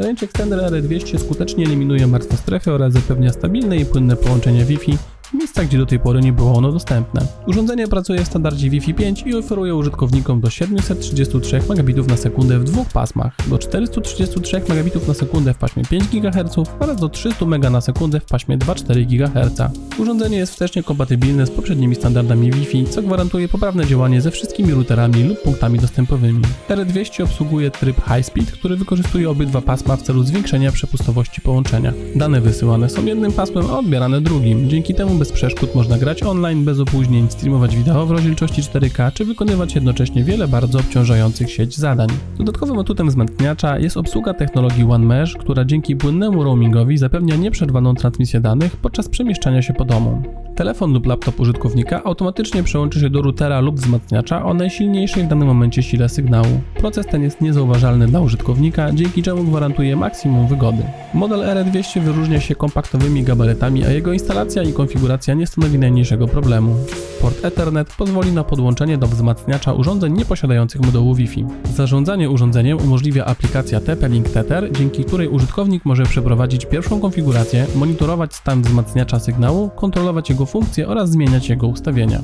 Range Extender R200 skutecznie eliminuje martwe strefy oraz zapewnia stabilne i płynne połączenie Wi-Fi w miejscach, gdzie do tej pory nie było ono dostępne. Urządzenie pracuje w standardzie Wi-Fi 5 i oferuje użytkownikom do 733 megabitów na sekundę w dwóch pasmach, do 433 megabitów na sekundę w paśmie 5 GHz oraz do 300 MB na sekundę w paśmie 2,4 GHz. Urządzenie jest wstecznie kompatybilne z poprzednimi standardami Wi-Fi, co gwarantuje poprawne działanie ze wszystkimi routerami lub punktami dostępowymi. R200 obsługuje tryb High Speed, który wykorzystuje obydwa pasma w celu zwiększenia przepustowości połączenia. Dane wysyłane są jednym pasmem, a odbierane drugim. Dzięki temu bez przeszkód można grać online bez opóźnień, streamować wideo w rozdzielczości 4K, czy wykonywać jednocześnie wiele bardzo obciążających sieć zadań. Dodatkowym atutem wzmacniacza jest obsługa technologii One Mesh, która dzięki płynnemu roamingowi zapewnia nieprzerwaną transmisję danych podczas przemieszczania się po domu. Telefon lub laptop użytkownika automatycznie przełączy się do routera lub wzmacniacza o najsilniejszej w danym momencie sile sygnału. Proces ten jest niezauważalny dla użytkownika, dzięki czemu gwarantuje maksimum wygody. Model R200 wyróżnia się kompaktowymi gabarytami, a jego instalacja i konfiguracja nie stanowi najmniejszego problemu. Port Ethernet pozwoli na podłączenie do wzmacniacza urządzeń nieposiadających modułu Wi-Fi. Zarządzanie urządzeniem umożliwia aplikacja TP-Link Tether, dzięki której użytkownik może przeprowadzić pierwszą konfigurację, monitorować stan wzmacniacza sygnału, kontrolować jego funkcje oraz zmieniać jego ustawienia.